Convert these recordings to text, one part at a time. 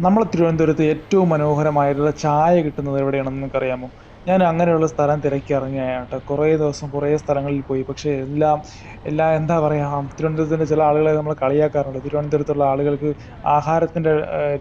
നമ്മൾ തിരുവനന്തപുരത്ത് ഏറ്റവും മനോഹരമായിട്ടുള്ള ചായ കിട്ടുന്നത് എവിടെയാണെന്ന് നിങ്ങൾക്കറിയാമോ? ഞാൻ അങ്ങനെയുള്ള സ്ഥലം തിരക്കി ഇറങ്ങിയാട്ട. കുറേ ദിവസം കുറേ സ്ഥലങ്ങളിൽ പോയി. പക്ഷേ എല്ലാം എല്ലാം എന്താ പറയുക തിരുവനന്തപുരത്തിന്റെ ചില ആളുകളെ നമ്മൾ കളിയാക്കാറുണ്ട്. തിരുവനന്തപുരത്തുള്ള ആളുകൾക്ക് ആഹാരത്തിന്റെ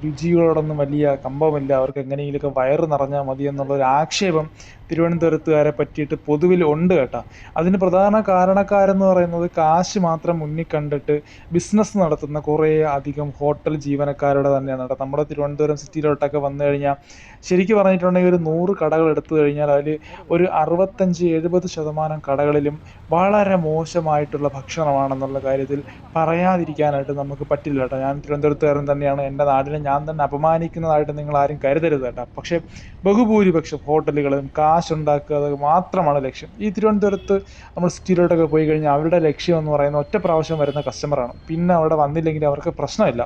രുചികളോടൊന്നും വലിയ കമ്പമില്ല അവർക്ക് എങ്ങനെയെങ്കിലുമൊക്കെ വയറ് നിറഞ്ഞാൽ മതി എന്നുള്ളൊരു ആക്ഷേപം തിരുവനന്തപുരത്തുകാരെ പറ്റിയിട്ട് പൊതുവിൽ ഉണ്ട് കേട്ടോ. അതിന് പ്രധാന കാരണക്കാരെന്ന് പറയുന്നത് കാശ് മാത്രം മുന്നിൽ കണ്ടിട്ട് ബിസിനസ് നടത്തുന്ന കുറേ അധികം ഹോട്ടൽ ജീവനക്കാരുടെ തന്നെയാണ് കേട്ടോ. നമ്മുടെ തിരുവനന്തപുരം സിറ്റിയിലോട്ടൊക്കെ വന്നു കഴിഞ്ഞാൽ ശരിക്കും പറഞ്ഞിട്ടുണ്ടെങ്കിൽ ഒരു നൂറ് കടകൾ എടുത്തു കഴിഞ്ഞാൽ അതിൽ ഒരു അറുപത്തഞ്ച് എഴുപത് ശതമാനം കടകളിലും വളരെ മോശമായിട്ടുള്ള ഭക്ഷണമാണെന്നുള്ള കാര്യത്തിൽ പറയാതിരിക്കാനായിട്ട് നമുക്ക് പറ്റില്ല കേട്ടോ. ഞാൻ തിരുവനന്തപുരത്തുകാരൻ തന്നെയാണ്. എന്റെ നാടിനെ ഞാൻ തന്നെ അപമാനിക്കുന്നതായിട്ട് നിങ്ങൾ ആരും കരുതരുത് കേട്ടോ. പക്ഷേ ബഹുഭൂരിപക്ഷം ഹോട്ടലുകളും കാശുണ്ടാക്കുക അത് മാത്രമാണ് ലക്ഷ്യം. ഈ തിരുവനന്തപുരത്ത് നമ്മൾ സിറ്റിയിലോട്ടൊക്കെ പോയി കഴിഞ്ഞാൽ അവരുടെ ലക്ഷ്യം എന്ന് പറയുന്നത് ഒറ്റ പ്രാവശ്യം വരുന്ന കസ്റ്റമറാണ് പിന്നെ അവിടെ വന്നില്ലെങ്കിൽ അവർക്ക് പ്രശ്നമില്ല.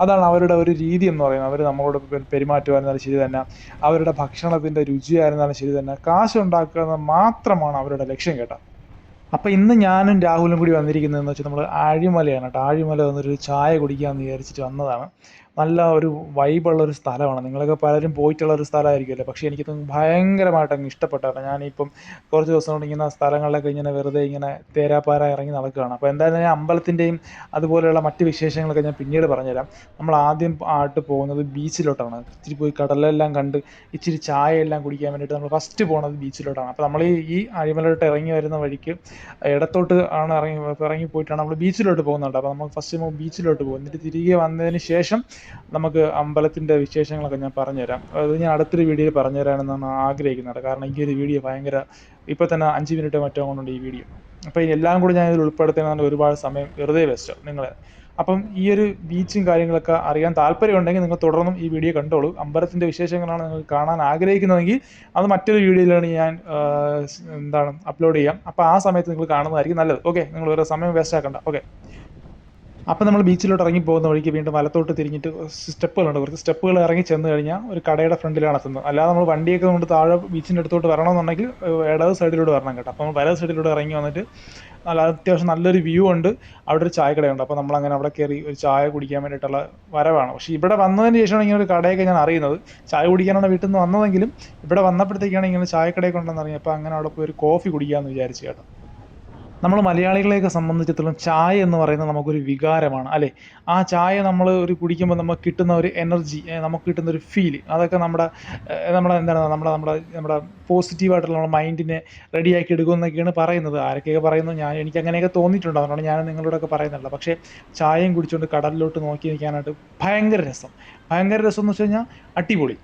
അതാണ് അവരുടെ ഒരു രീതി എന്ന് പറയുന്നത്. അവർ നമ്മളോട് പെരുമാറ്റമായിരുന്നാലും ശരി തന്നെ. അവരുടെ ഭക്ഷണത്തിന്റെ രുചിയായിരുന്നാലും ശരി തന്നെ. കാശുണ്ടാക്കുക മാത്രമാണ് അവരുടെ ലക്ഷ്യം കേട്ടോ. അപ്പോൾ ഇന്ന് ഞാനും രാഹുലും കൂടി വന്നിരിക്കുന്നതെന്ന് വെച്ചാൽ നമ്മൾ ആഴിമലയാണ് കേട്ടോ. ആഴിമല വന്നൊരു ചായ കുടിക്കാമെന്ന് വിചാരിച്ചിട്ട് വന്നതാണ്. നല്ല ഒരു വൈബുള്ള ഒരു സ്ഥലമാണ്. നിങ്ങളൊക്കെ പലരും പോയിട്ടുള്ള ഒരു സ്ഥലമായിരിക്കുമല്ലോ? പക്ഷേ എനിക്ക് ഭയങ്കരമായിട്ട് അങ്ങ് ഇഷ്ടപ്പെട്ടാണ്. ഞാനിപ്പം കുറച്ച് ദിവസം കൊണ്ട് ഇങ്ങനെ സ്ഥലങ്ങളിലൊക്കെ ഇങ്ങനെ വെറുതെ ഇങ്ങനെ തേരാപ്പാര ഇറങ്ങി നടക്കുകയാണ്. അപ്പോൾ എന്തായാലും ഞാൻ അമ്പലത്തിന്റെയും അതുപോലെയുള്ള മറ്റ് വിശേഷങ്ങളൊക്കെ ഞാൻ പിന്നീട് പറഞ്ഞുതരാം. നമ്മൾ ആദ്യം ആയിട്ട് പോകുന്നത് ബീച്ചിലോട്ടാണ്. ഇച്ചിരി പോയി കടലെല്ലാം കണ്ട് ഇച്ചിരി ചായ എല്ലാം കുടിക്കാൻ വേണ്ടിയിട്ട് നമ്മൾ ഫസ്റ്റ് പോകുന്നത് ബീച്ചിലോട്ടാണ്. അപ്പോൾ നമ്മൾ ഈ അഴിമലോട്ട് ഇറങ്ങി വരുന്ന വഴിക്ക് ഇടത്തോട്ട് ആണ് ഇറങ്ങി ഇറങ്ങി പോയിട്ടാണ് നമ്മൾ ബീച്ചിലോട്ട് പോകുന്നുണ്ട് അപ്പോൾ നമ്മൾ ഫസ്റ്റ് ബീച്ചിലോട്ട് പോകും. എന്നിട്ട് തിരികെ വന്നതിന് ശേഷം നമുക്ക് അമ്പലത്തിന്റെ വിശേഷങ്ങളൊക്കെ ഞാൻ പറഞ്ഞുതരാം. അത് ഞാൻ അടുത്തൊരു വീഡിയോയിൽ പറഞ്ഞുതരാമെന്നാണ് ആഗ്രഹിക്കുന്നത് കാരണം ഈ ഒരു വീഡിയോ ഭയങ്കര ഇപ്പോൾ തന്നെ അഞ്ച് മിനിറ്റ് മറ്റോ കൊണ്ടുണ്ട് ഈ വീഡിയോ. അപ്പോൾ എല്ലാം കൂടി ഞാൻ ഇതിൽ ഉൾപ്പെടുത്തുന്ന ഒരുപാട് സമയം വെറുതെ വെസ്റ്റോ നിങ്ങളെ. അപ്പം ഈ ഒരു ബീച്ചും കാര്യങ്ങളൊക്കെ അറിയാൻ താല്പര്യമുണ്ടെങ്കിൽ നിങ്ങൾ തുടർന്നും ഈ വീഡിയോ കണ്ടോളൂ. അമ്പലത്തിന്റെ വിശേഷങ്ങളാണ് നിങ്ങൾ കാണാൻ ആഗ്രഹിക്കുന്നതെങ്കിൽ അത് മറ്റൊരു വീഡിയോയിലാണ് ഞാൻ എന്താണ് അപ്ലോഡ് ചെയ്യാം. അപ്പോൾ ആ സമയത്ത് നിങ്ങൾ കാണുന്നതായിരിക്കും നല്ലത്. ഓക്കെ? നിങ്ങൾ വേറെ സമയം വേസ്റ്റ് ആക്കണ്ട. ഓക്കെ? അപ്പോൾ നമ്മൾ ബീച്ചിലോട്ട് ഇറങ്ങി പോകുന്ന വഴിക്ക് വീണ്ടും വലത്തോട്ട് തിരിഞ്ഞിട്ട് സ്റ്റെപ്പുകളുണ്ട്. കുറച്ച് സ്റ്റെപ്പുകൾ ഇറങ്ങി ചെന്ന് കഴിഞ്ഞാൽ ഒരു കടയുടെ ഫ്രണ്ടിലാണ് എത്തുന്നത്. അല്ലാതെ നമ്മൾ വണ്ടിയൊക്കെ കൊണ്ട് താഴെ ബീച്ചിന്റെ അടുത്തോട്ട് വരണമെന്നുണ്ടെങ്കിൽ ഇടത് സൈഡിലൂടെ വരണം കേട്ടോ. അപ്പോൾ നമ്മൾ വലത് സൈഡിലൂടെ ഇറങ്ങി വന്നിട്ട് നല്ല അത്യാവശ്യം നല്ലൊരു വ്യൂ ഉണ്ട്. അവിടെ ഒരു ചായക്കടയുണ്ട്. അപ്പോൾ നമ്മൾ അങ്ങനെ അവിടെ കയറി ഒരു ചായ കുടിക്കാൻ വേണ്ടിയിട്ടുള്ള വരവാണ്. പക്ഷേ ഇവിടെ വന്നതിന് ശേഷമാണ് ഇങ്ങനെ ഒരു കടയൊക്കെ ഞാൻ അറിയുന്നത്. ചായ കുടിക്കാനാണ് വീട്ടിൽ നിന്ന് വന്നതെങ്കിലും ഇവിടെ വന്നപ്പോഴത്തേക്കാണ് ഇങ്ങനെ ചായക്കടയൊക്കെ ഉണ്ടെന്ന് അറിയാം അപ്പോൾ അങ്ങനെ അവിടെ പോയി ഒരു കോഫി കുടിക്കാമെന്ന് വിചാരിച്ചു കേട്ടോ. നമ്മൾ മലയാളികളെയൊക്കെ സംബന്ധിച്ചിടത്തോളം ചായ എന്ന് പറയുന്നത് നമുക്കൊരു വികാരമാണ് അല്ലേ? ആ ചായ നമ്മൾ ഒരു കുടിക്കുമ്പോൾ നമുക്ക് കിട്ടുന്ന ഒരു എനർജി നമുക്ക് കിട്ടുന്ന ഒരു ഫീൽ അതൊക്കെ നമ്മുടെ നമ്മുടെ എന്താണ് നമ്മുടെ നമ്മുടെ നമ്മുടെ പോസിറ്റീവായിട്ടുള്ള നമ്മുടെ മൈൻഡിനെ റെഡിയാക്കി എടുക്കുമെന്നൊക്കെയാണ് പറയുന്നത്. ആരൊക്കെയൊക്കെ പറയുന്നു ഞാൻ എനിക്ക് അങ്ങനെയൊക്കെ തോന്നിയിട്ടുണ്ട് അതുകൊണ്ടാണ് ഞാൻ നിങ്ങളോടൊക്കെ പറയുന്നുള്ളത് പക്ഷേ ചായയും കുടിച്ചുകൊണ്ട് കടലിലോട്ട് നോക്കി നിൽക്കാനായിട്ട് ഭയങ്കര രസം. ഭയങ്കര രസം എന്ന് വെച്ച് കഴിഞ്ഞാൽ അടിപൊളി.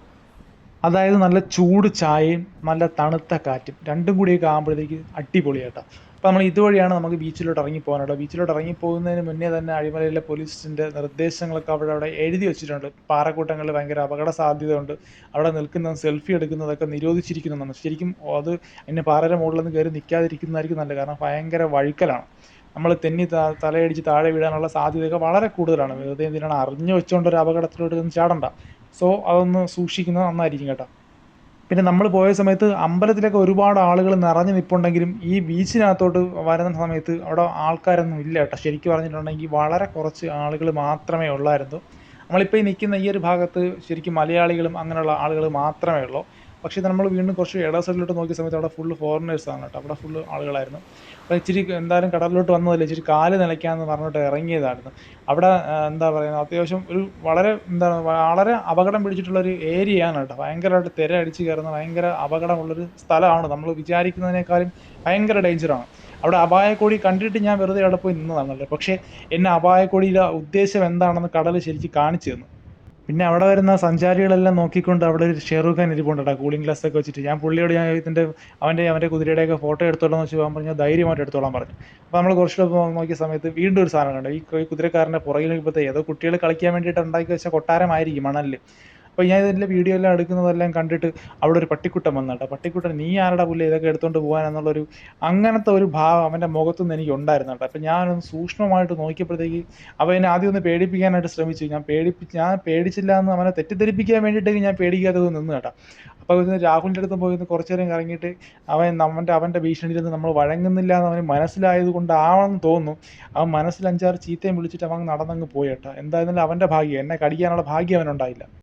അതായത് നല്ല ചൂട് ചായയും നല്ല തണുത്ത കാറ്റും രണ്ടും കൂടിയൊക്കെ ആകുമ്പോഴത്തേക്ക് അടിപൊളിയായിട്ടാണ് അപ്പോൾ നമ്മൾ ഇതുവഴിയാണ് നമുക്ക് ബീച്ചിലോട്ട് ഇറങ്ങി പോകാനുള്ളത് ബീച്ചിലോട്ട് ഇറങ്ങി പോകുന്നതിന് മുന്നേ തന്നെ അഴിമലയിലെ പോലീസിന്റെ നിർദ്ദേശങ്ങളൊക്കെ അവിടെ അവിടെ എഴുതി വെച്ചിട്ടുണ്ട്. പാറക്കൂട്ടങ്ങളിൽ ഭയങ്കര അപകട സാധ്യതയുണ്ട്. അവിടെ നിൽക്കുന്ന സെൽഫി എടുക്കുന്നതൊക്കെ നിരോധിച്ചിരിക്കുന്നതാണ് ശരിക്കും അത് അതിന്റെ പാറയുടെ മുകളിൽ നിന്ന് കയറി നിൽക്കാതിരിക്കുന്നതായിരിക്കും നല്ലത്. കാരണം ഭയങ്കര വഴുക്കലാണ്. നമ്മൾ തെന്നി തലയടിച്ച് താഴെ വീഴാനുള്ള സാധ്യതയൊക്കെ വളരെ കൂടുതലാണ്. വെറുതെ എന്തിനാണ് അറിഞ്ഞു വെച്ചുകൊണ്ട് ഒരു അപകടത്തിലോട്ട് ചാടണ്ട. സോ അതൊന്ന് സൂക്ഷിക്കുന്നത് നന്നായിരിക്കും കേട്ടോ. പിന്നെ നമ്മൾ പോയ സമയത്ത് അമ്പലത്തിലൊക്കെ ഒരുപാട് ആളുകൾ നിറഞ്ഞു നിൽപ്പുണ്ടെങ്കിലും ഈ ബീച്ചിനകത്തോട്ട് വരുന്ന സമയത്ത് അവിടെ ആൾക്കാരൊന്നും ഇല്ല കേട്ടോ. ശരിക്കും പറഞ്ഞിട്ടുണ്ടെങ്കിൽ വളരെ കുറച്ച് ആളുകൾ മാത്രമേ ഉള്ളായിരുന്നു. നമ്മളിപ്പോൾ ഈ നിൽക്കുന്ന ഈ ഒരു ഭാഗത്ത് ശരിക്കും മലയാളികളും അങ്ങനെയുള്ള ആളുകൾ മാത്രമേ ഉള്ളൂ. പക്ഷേ നമ്മൾ വീണ്ടും കുറച്ച് ഇട സൈഡിലോട്ട് നോക്കിയ സമയത്ത് അവിടെ ഫുള്ള് ആണ് കേട്ടോ. അവിടെ ഫുള്ള് ആളുകളായിരുന്നു. അപ്പോൾ ഇച്ചിരി എന്തായാലും കടലിലോട്ട് വന്നതല്ലേ ഇച്ചിരി കാൽ നിലയ്ക്കാമെന്ന് പറഞ്ഞിട്ട് ഇറങ്ങിയതായിരുന്നു. അവിടെ എന്താ പറയുക അത്യാവശ്യം ഒരു വളരെ എന്താണ് വളരെ അപകടം പിടിച്ചിട്ടുള്ള ഒരു ഏരിയയാണ് കേട്ടോ. ഭയങ്കരമായിട്ട് തിര അടിച്ച് കയറുന്ന ഭയങ്കര അപകടമുള്ളൊരു സ്ഥലമാണ്. നമ്മൾ വിചാരിക്കുന്നതിനേക്കാളും ഭയങ്കര ഡേഞ്ചറാണ്. അവിടെ അപായക്കൊടി കണ്ടിട്ട് ഞാൻ വെറുതെ അവിടെ പോയി നിന്നതാണല്ലോ പക്ഷേ എന്നെ അപായക്കൊടിയുടെ ഉദ്ദേശം എന്താണെന്ന് കടൽ ശരിക്ക് കാണിച്ചു തന്നു. പിന്നെ അവിടെ വരുന്ന സഞ്ചാരികളെല്ലാം നോക്കിക്കൊണ്ട് അവിടെ ഒരു ഷെറൂഖ് ഖാൻ കൂളിംഗ് ഗ്ലാസ് ഒക്കെ വെച്ചിട്ട്. ഞാൻ പുള്ളിയോട് ഞാൻ ഇതിന്റെ അവന്റെ അവന്റെ കുതിരയുടെയൊക്കെ ഫോട്ടോ എടുത്തോളാം എന്ന് പോകാൻ പറഞ്ഞാൽ ധൈര്യമായിട്ട് എടുത്തോളാൻ പറഞ്ഞു. അപ്പോൾ നമ്മൾ കുറച്ചുകൂടെ പോ- നോക്കിയ സമയത്ത് വീണ്ടും ഒരു സാധനം കണ്ടു. ഈ ഈ കുതിരക്കാരന്റെ പുറകിൽ ഇപ്പോഴത്തെ ഏതോ കുട്ടികൾ കളിക്കാൻ വേണ്ടിയിട്ട് ഉണ്ടാക്കി വെച്ച കൊട്ടാരമായിരിക്കും മണലിൽ അപ്പോൾ ഞാൻ ഇതിന്റെ വീഡിയോ എല്ലാം എടുക്കുന്നതെല്ലാം കണ്ടിട്ട് അവിടെ ഒരു പട്ടിക്കുട്ടൻ വന്നിട്ട് പട്ടിക്കുട്ടൻ നീ ആരുടെ പുല്ല് ഇതൊക്കെ എടുത്തുകൊണ്ട് പോകാനെന്നുള്ളൊരു അങ്ങനത്തെ ഒരു ഭാവം അവന്റെ മുഖത്തു നിന്ന് എനിക്ക് ഉണ്ടായിരുന്നു കേട്ടോ അപ്പോൾ ഞാനൊന്ന് സൂക്ഷ്മമായിട്ട് നോക്കിയപ്പോഴത്തേക്ക് അവൻ എന്നെ ആദ്യം ഒന്ന് പേടിപ്പിക്കാനായിട്ട് ശ്രമിച്ചു. ഞാൻ പേടിപ്പി ഞാൻ പേടിച്ചില്ല എന്ന് അവനെ തെറ്റിദ്ധരിപ്പിക്കാൻ വേണ്ടിയിട്ട് ഞാൻ പേടിക്കാതെ നിന്ന് കേട്ടോ അപ്പോൾ ഇന്ന് രാഹുലിന്റെ അടുത്ത് പോയി ഒന്ന് കുറച്ചു നേരം കറങ്ങിയിട്ട് അവൻ അവന്റെ അവന്റെ ഭീഷണിയിൽ നിന്ന് നമ്മൾ വഴങ്ങുന്നില്ല എന്ന് അവന് മനസ്സിലായത് കൊണ്ടാണെന്ന് തോന്നുന്നു. അവൻ മനസ്സിൽ അഞ്ചാറ് ചീത്തയും വിളിച്ചിട്ട് അവൻ നടന്നങ്ങ് പോയി കേട്ടോ. എന്തായിരുന്നാലും അവന്റെ ഭാഗ്യം എന്നെ കടിക്കാനുള്ള ഭാഗ്യം അവനുണ്ടായില്ല.